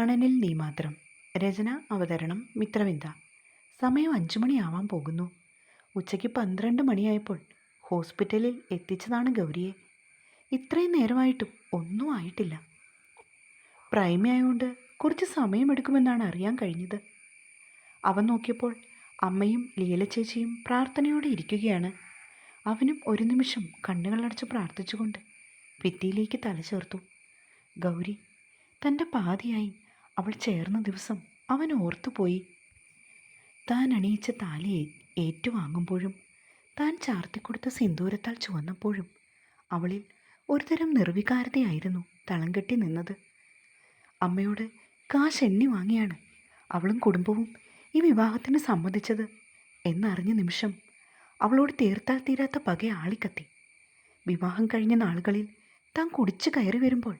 പ്രാണനിൽ നീ മാത്രം. രചന അവതരണം മിത്രവിന്ദ. സമയം അഞ്ചു മണിയാവാൻ പോകുന്നു. ഉച്ചയ്ക്ക് പന്ത്രണ്ട് മണിയായപ്പോൾ ഹോസ്പിറ്റലിൽ എത്തിച്ചതാണ് ഗൗരിയെ. ഇത്രയും നേരമായിട്ടും ഒന്നും ആയിട്ടില്ല. പ്രൈമി ആയതുകൊണ്ട് കുറച്ച് സമയമെടുക്കുമെന്നാണ് അറിയാൻ കഴിഞ്ഞത്. അവൻ നോക്കിയപ്പോൾ അമ്മയും ലീല ചേച്ചിയും പ്രാർത്ഥനയോടെ ഇരിക്കുകയാണ്. അവനും ഒരു നിമിഷം കണ്ണുകളടച്ച് പ്രാർത്ഥിച്ചുകൊണ്ട് ഭിത്തിയിലേക്ക് തല ചേർത്തു. ഗൗരി തന്റെ പാതിയായി അവൾ ചേർന്ന ദിവസം അവൻ ഓർത്തുപോയി. താൻ അണിയിച്ച താലി ഏ- ഏറ്റുവാങ്ങുമ്പോഴും താൻ ചാർത്തിക്കൊടുത്ത സിന്ദൂരത്താൽ ചുവന്നപ്പോഴും അവളിൽ ഒരുതരം നിർവികാരതയായിരുന്നു തളം കെട്ടി നിന്നത്. അമ്മയോട് കാശ് എണ്ണി വാങ്ങിയാണ്. അവളും കുടുംബവും ഈ വിവാഹത്തിന് സമ്മതിച്ചത് എന്നറിഞ്ഞ നിമിഷം അവളോട് തീർത്താൽ തീരാത്ത പക ആളിക്കത്തി. വിവാഹം കഴിഞ്ഞ നാളുകളിൽ താൻ കുടിച്ചു കയറി വരുമ്പോൾ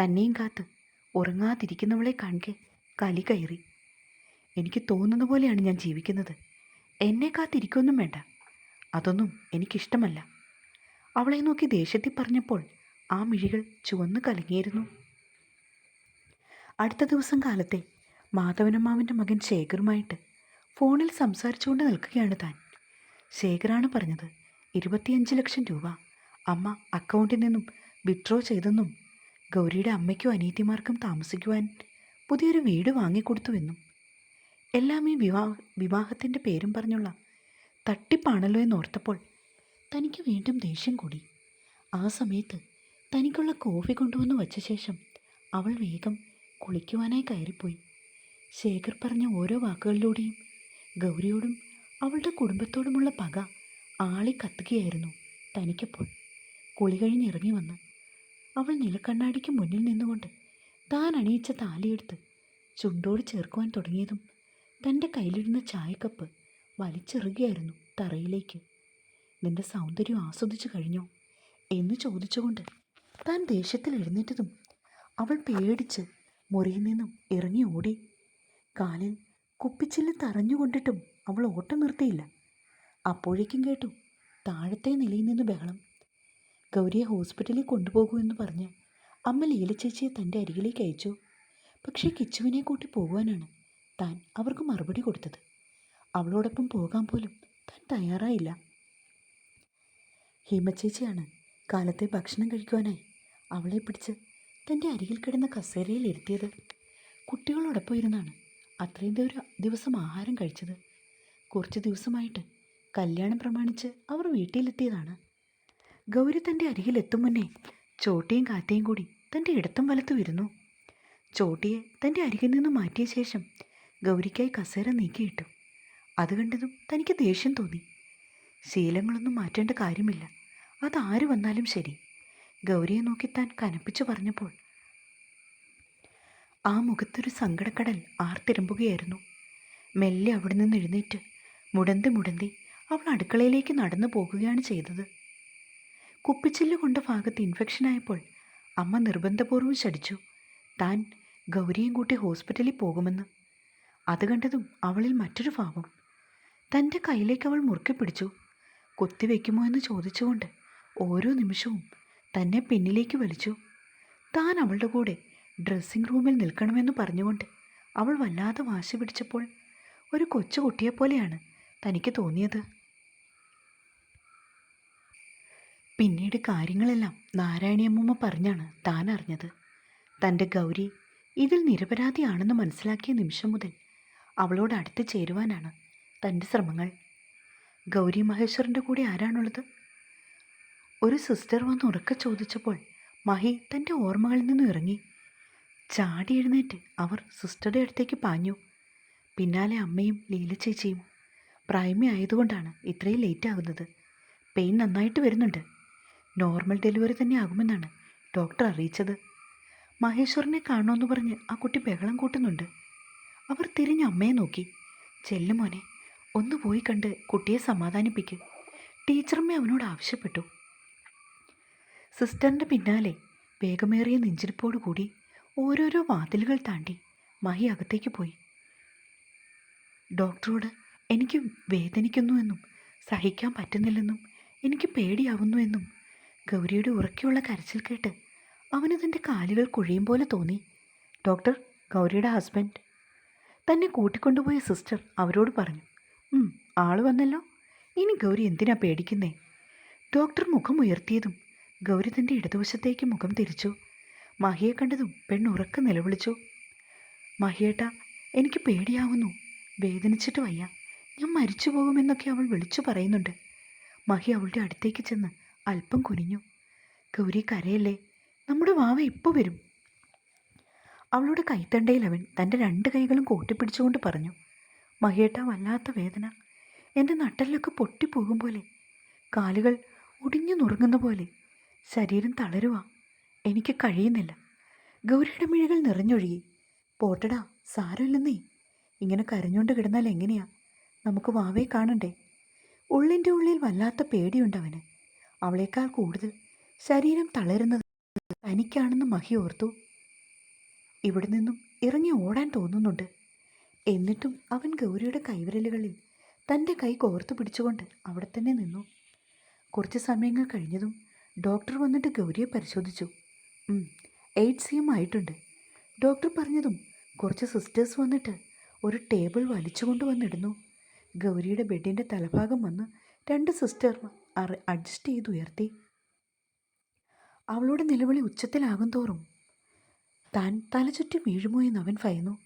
തന്നെയും കാത്ത് ഉറങ്ങാതിരിക്കുന്നവളെ കാണെ കലി കയറി. എനിക്ക് തോന്നുന്ന പോലെയാണ് ഞാൻ ജീവിക്കുന്നത്. എന്നെ കാത്തിരിക്കൊന്നും വേണ്ട. അതൊന്നും എനിക്കിഷ്ടമല്ല. അവളെ നോക്കി ദേഷ്യത്തിൽ പറഞ്ഞപ്പോൾ ആ മിഴികൾ ചുവന്നു കലങ്ങിയിരുന്നു. അടുത്ത ദിവസം കാലത്തെ മാധവനമ്മാവിന്റെ മകൻ ശേഖറുമായിട്ട് ഫോണിൽ സംസാരിച്ചുകൊണ്ട് നിൽക്കുകയാണ് താൻ. ശേഖറാണ് പറഞ്ഞത് ഇരുപത്തിയഞ്ച് ലക്ഷം രൂപ അമ്മ അക്കൗണ്ടിൽ നിന്നും വിഡ്രോ ചെയ്തെന്നും ഗൗരിയുടെ അമ്മയ്ക്കും അനീതിമാർക്കും താമസിക്കുവാൻ പുതിയൊരു വീട് വാങ്ങിക്കൊടുത്തുവെന്നും എല്ലാം ഈ വിവാഹ വിവാഹത്തിന്റെ പേരും പറഞ്ഞുള്ള തട്ടിപ്പാണല്ലോ എന്നോർത്തപ്പോൾ തനിക്ക് വീണ്ടും ദേഷ്യം കൂടി. ആ സമയത്ത് തനിക്കുള്ള കോഫി കൊണ്ടുവന്ന് വച്ച ശേഷം അവൾ വേഗം കുളിക്കുവാനായി കയറിപ്പോയി. ശേഖർ പറഞ്ഞ ഓരോ വാക്കുകളിലൂടെയും ഗൗരിയോടും അവളുടെ കുടുംബത്തോടുമുള്ള പക ആളി കത്തുകയായിരുന്നു തനിക്കപ്പോൾ. കുളി കഴിഞ്ഞിറങ്ങി വന്ന് അവൾ നിലക്കണ്ണാടിക്ക് മുന്നിൽ നിന്നുകൊണ്ട് താൻ അണിയിച്ച താലിയെടുത്ത് ചുണ്ടോട് ചേർക്കുവാൻ തുടങ്ങിയതും തന്റെ കയ്യിലിരുന്ന ചായക്കപ്പ് വലിച്ചെറുകയായിരുന്നു തറയിലേക്ക്. നിന്റെ സൗന്ദര്യം ആസ്വദിച്ചു കഴിഞ്ഞോ? എന്ന് ചോദിച്ചുകൊണ്ട് താൻ ദേഷ്യത്തിൽ എഴുന്നേറ്റതും അവൾ പേടിച്ച് മുറിയിൽ നിന്നും ഇറങ്ങി ഓടി. കാലിൽ കുപ്പിച്ചില്ല് തറഞ്ഞുകൊണ്ടിട്ടും അവൾ ഓട്ടം നിർത്തിയില്ല. അപ്പോഴേക്കും കേട്ടു താഴത്തെ നിലയിൽ നിന്ന് ബഹളം. ഗൗരിയെ ഹോസ്പിറ്റലിൽ കൊണ്ടുപോകൂ എന്ന് പറഞ്ഞ് അമ്മ ലീല ചേച്ചിയെ തന്റെ അരികിലേക്ക് അയച്ചു. പക്ഷേ കിച്ചുവിനെ കൂട്ടി പോകുവാനാണ് താൻ അവർക്ക് മറുപടി കൊടുത്തത്. അവളോടൊപ്പം പോകാൻ പോലും താൻ തയ്യാറായില്ല. ഹേമച്ചേച്ചിയാണ് കാലത്തെ ഭക്ഷണം കഴിക്കുവാനായി അവളെ പിടിച്ച് തന്റെ അരികിൽ കിടന്ന കസേരയിൽ ഇരുത്തിയത്. കുട്ടികളോടൊപ്പം ഇരുന്നാണ് അത്രയും ഒരു ദിവസം ആഹാരം കഴിച്ചത്. കുറച്ച് ദിവസമായിട്ട് കല്യാണം പ്രമാണിച്ച് അവർ വീട്ടിലെത്തിയതാണ്. ഗൗരി തന്റെ അരികിലെത്തും മുന്നേ ചോട്ടിയും കാറ്റയും കൂടി തന്റെ ഇടത്തും വലത്തും ഇരുന്നു. ചോട്ടിയെ തന്റെ അരികിൽ നിന്ന് മാറ്റിയ ശേഷം ഗൗരിക്കായി കസേര നീക്കിയിട്ടു. അത് കണ്ടതും തനിക്ക് ദേഷ്യം തോന്നി. ശീലങ്ങളൊന്നും മാറ്റേണ്ട കാര്യമില്ല. അതാര് വന്നാലും ശരി. ഗൗരിയെ നോക്കി താൻ കനപ്പിച്ചു പറഞ്ഞപ്പോൾ ആ മുഖത്തൊരു സങ്കടക്കടൽ ആർത്തിരമ്പുകയായിരുന്നു മെല്ലെ അവിടെ നിന്ന് എഴുന്നേറ്റ് മുടന്തി മുടന്തി അവൾ അടുക്കളയിലേക്ക് നടന്നു പോകുകയാണ് ചെയ്തത്. കുപ്പിച്ചില്ല് കൊണ്ട ഭാഗത്ത് ഇൻഫെക്ഷൻ ആയപ്പോൾ അമ്മ നിർബന്ധപൂർവം ശടിച്ചു താൻ ഗൗരിയും കൂട്ടി ഹോസ്പിറ്റലിൽ പോകുമെന്ന്. അത് കണ്ടതും അവളിൽ മറ്റൊരു ഭാവം. തന്റെ കയ്യിലേക്ക് അവൾ മുറുക്കി പിടിച്ചു. കുത്തിവെക്കുമോ എന്ന് ചോദിച്ചുകൊണ്ട് ഓരോ നിമിഷവും തന്നെ പിന്നിലേക്ക് വലിച്ചു. താൻ അവളുടെ കൂടെ ഡ്രസ്സിംഗ് റൂമിൽ നിൽക്കണമെന്ന് പറഞ്ഞുകൊണ്ട് അവൾ വല്ലാതെ വാശി പിടിച്ചപ്പോൾ ഒരു കൊച്ചു കുട്ടിയെപ്പോലെയാണ് തനിക്ക് തോന്നിയത്. പിന്നീട് കാര്യങ്ങളെല്ലാം നാരായണിയമ്മൂമ്മ പറഞ്ഞാണ് താൻ അറിഞ്ഞത് തന്റെ ഗൗരി ഇതിൽ നിരപരാധിയാണെന്ന് മനസ്സിലാക്കിയ നിമിഷം മുതൽ അവളോട് അടുത്ത് ചേരുവാനാണ് തന്റെ ശ്രമങ്ങൾ. ഗൗരി മഹേശ്വറിന്റെ കൂടെ ആരാണുള്ളത്? ഒരു സിസ്റ്റർ വന്ന് ഉറക്കെ ചോദിച്ചപ്പോൾ മഹി തന്റെ ഓർമ്മകളിൽ നിന്നും ഇറങ്ങി. ചാടി എഴുന്നേറ്റ് അവർ സിസ്റ്ററുടെ അടുത്തേക്ക് പാഞ്ഞു. പിന്നാലെ അമ്മയും ലീല ചേച്ചിയും പ്രൈമി ആയതുകൊണ്ടാണ് ഇത്രയും ലേറ്റ് ആകുന്നത് പെയിൻ നന്നായിട്ട് വരുന്നുണ്ട്. നോർമൽ ഡെലിവറി തന്നെ ആകുമെന്നാണ് ഡോക്ടർ അറിയിച്ചത്. മഹേശ്വറിനെ കാണണമെന്ന് പറഞ്ഞ് ആ കുട്ടി ബഹളം കൂട്ടുന്നുണ്ട്. അവർ തിരിഞ്ഞ് അമ്മയെ നോക്കി. ചെല്ലു മോനെ ഒന്ന് പോയി കണ്ട് കുട്ടിയെ സമാധാനിപ്പിക്ക്. ടീച്ചറമ്മ അവനോട് ആവശ്യപ്പെട്ടു. സിസ്റ്ററിന്റെ പിന്നാലെ വേഗമേറിയ നെഞ്ചിരിപ്പോടു കൂടി ഓരോരോ വാതിലുകൾ താണ്ടി മഹി അകത്തേക്ക് പോയി. ഡോക്ടറോട് എനിക്ക് വേദനിക്കുന്നുവെന്നും സഹിക്കാൻ പറ്റുന്നില്ലെന്നും എനിക്ക് പേടിയാവുന്നുവെന്നും ഗൗരിയുടെ ഉറക്കെയുള്ള കരച്ചിൽ കേട്ട് അവന് തന്റെ കാലുകൾ കുഴിയും പോലെ തോന്നി. ഡോക്ടർ ഗൗരിയുടെ ഹസ്ബൻഡ്. തന്നെ കൂട്ടിക്കൊണ്ടുപോയ സിസ്റ്റർ അവരോട് പറഞ്ഞു ആൾ വന്നല്ലോ. ഇനി ഗൗരി എന്തിനാ പേടിക്കുന്നേ? ഡോക്ടർ മുഖം ഉയർത്തിയതും ഗൗരി തന്റെ ഇടതുവശത്തേക്ക് മുഖം തിരിച്ചു. മഹിയെ കണ്ടതും പെണ്ണുറക്കെ നിലവിളിച്ചു. മഹിയേട്ട എനിക്ക് പേടിയാവുന്നു. വേദനിച്ചിട്ട് വയ്യ. ഞാൻ മരിച്ചു പോകുമെന്നൊക്കെ അവൾ വിളിച്ചു പറയുന്നുണ്ട്. മഹി അവളുടെ അടുത്തേക്ക് ചെന്ന് അല്പം കുനിഞ്ഞു. ഗൗരി കരയല്ലേ? നമ്മുടെ വാവ ഇപ്പോൾ വരും. അവളുടെ കൈത്തണ്ടയിൽ അവൻ തന്റെ രണ്ട് കൈകളും കൂട്ടിപ്പിടിച്ചുകൊണ്ട് പറഞ്ഞു മഹിയേട്ട വല്ലാത്ത വേദന. എന്റെ നട്ടലിലൊക്കെ പൊട്ടിപ്പോകും പോലെ. കാലുകൾ ഒടിഞ്ഞു നുറുങ്ങുന്ന പോലെ. ശരീരം തളരുക എനിക്ക് കഴിയുന്നില്ല. ഗൗരിയുടെ മിഴികൾ നിറഞ്ഞൊഴുകി. പോട്ടടാ സാരമില്ലെന്നേ. ഇങ്ങനെ കരഞ്ഞുകൊണ്ട് കിടന്നാൽ എങ്ങനെയാ? നമുക്ക് വാവയെ കാണണ്ടേ? ഉള്ളിന്റെ ഉള്ളിൽ വല്ലാത്ത പേടിയുണ്ട് അവന്. അവളേക്കാൾ കൂടുതൽ ശരീരം തളരുന്നത് തനിക്കാണെന്ന് മഹി ഓർത്തു. ഇവിടെ നിന്നും ഇറങ്ങി ഓടാൻ തോന്നുന്നുണ്ട്. എന്നിട്ടും അവൻ ഗൗരിയുടെ കൈവിരലുകളിൽ തന്റെ കൈ കോർത്തു പിടിച്ചുകൊണ്ട് അവിടെ തന്നെ നിന്നു. കുറച്ച് സമയങ്ങൾ കഴിഞ്ഞതും ഡോക്ടർ വന്നിട്ട് ഗൗരിയെ പരിശോധിച്ചു. എയ്ഡ്സ് എം ആയിട്ടുണ്ട്. ഡോക്ടർ പറഞ്ഞതും കുറച്ച് സിസ്റ്റേഴ്സ് വന്നിട്ട് ഒരു ടേബിൾ വലിച്ചുകൊണ്ട് വന്നിടുന്നു. ഗൗരിയുടെ ബെഡിന്റെ തലഭാഗം വന്ന് രണ്ട് സിസ്റ്റർ അഡ്ജസ്റ്റ് ചെയ്ത് ഉയർത്തി. അവളുടെ നിലവിളി ഉച്ചത്തിലാകും തോറും താൻ തലചുറ്റി വീഴുമോ എന്ന് അവൻ ഭയന്നു.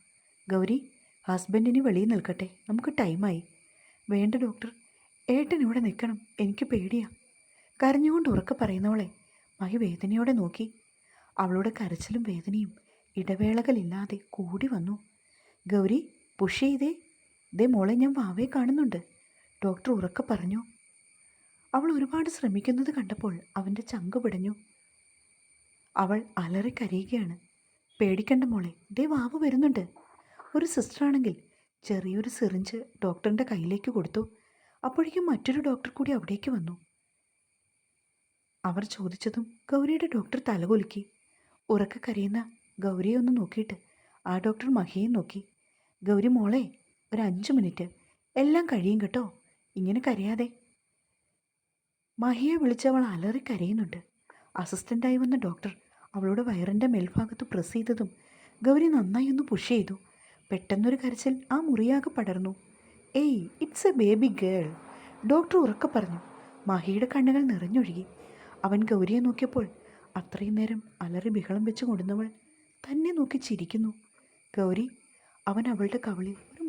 ഗൗരി ഹസ്ബൻഡിന് വെളിയിൽ നിൽക്കട്ടെ. നമുക്ക് ടൈമായി വേണ്ട ഡോക്ടർ ഏട്ടൻ ഇവിടെ നിൽക്കണം. എനിക്ക് പേടിയാ. കരഞ്ഞുകൊണ്ട് ഉറക്കെ പറയുന്നവളെ മഹി വേദനയോടെ നോക്കി. അവളുടെ കരച്ചിലും വേദനയും ഇടവേളകളില്ലാതെ കൂടി വന്നു. ഗൗരി പുഷ് ചെയ്തേ. ദേ മോളെ ഞാൻ വാവയെ കാണുന്നുണ്ട്. ഡോക്ടർ ഉറക്കെ പറഞ്ഞു. അവൾ ഒരുപാട് ശ്രമിക്കുന്നത് കണ്ടപ്പോൾ അവന്റെ ചങ്ക് പിടഞ്ഞു. അവൾ അലറിക്കരയുകയാണ്. പേടിക്കണ്ട മോളെ ദേ വാവ് വരുന്നുണ്ട്. ഒരു സിസ്റ്ററാണെങ്കിൽ ചെറിയൊരു സിറിഞ്ച് ഡോക്ടറിന്റെ കയ്യിലേക്ക് കൊടുത്തു. അപ്പോഴേക്കും മറ്റൊരു ഡോക്ടർ കൂടി അവിടേക്ക് വന്നു. അവർ ചോദിച്ചതും ഗൗരിയുടെ ഡോക്ടർ തലകൊലുക്കി. ഉറക്കക്കരയുന്ന ഗൗരിയെ ഒന്ന് നോക്കിയിട്ട് ആ ഡോക്ടർ മഹിയെ നോക്കി. ഗൗരി മോളെ ഒരു അഞ്ച് മിനിറ്റ്. എല്ലാം കഴിയും കേട്ടോ. ഇങ്ങനെ കരയാതെ. മഹിയെ വിളിച്ചവൾ അലറി കരയുന്നുണ്ട്. അസിസ്റ്റന്റായി വന്ന ഡോക്ടർ അവളുടെ വയറിന്റെ മേൽഭാഗത്ത് പ്രസ് ചെയ്തതും ഗൗരി നന്നായി ഒന്ന് പുഷ് ചെയ്തു. പെട്ടെന്നൊരു കരച്ചിൽ ആ മുറിയാകെ പടർന്നു. Hey it's a baby girl doctor ഉറക്കെ പറഞ്ഞു. മഹിയുടെ കണ്ണുകൾ നിറഞ്ഞൊഴുകി. അവൻ ഗൗരിയെ നോക്കിയപ്പോൾ അത്രയും നേരം അലറി ബഹളം വെച്ച് കൊടുന്നവൾ തന്നെ നോക്കി ചിരിക്കുന്നു. ഗൗരി അവൻ അവളുടെ കവളിൽ ഒരു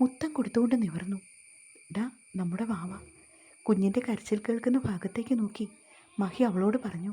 മുത്തം കൊടുത്തുകൊണ്ട് നിവർന്നു. ഡാ നമ്മുടെ വാവ. കുഞ്ഞിന്റെ കരച്ചിൽ കേൾക്കുന്ന ഭാഗത്തേക്ക് നോക്കി മഹി അവളോട് പറഞ്ഞു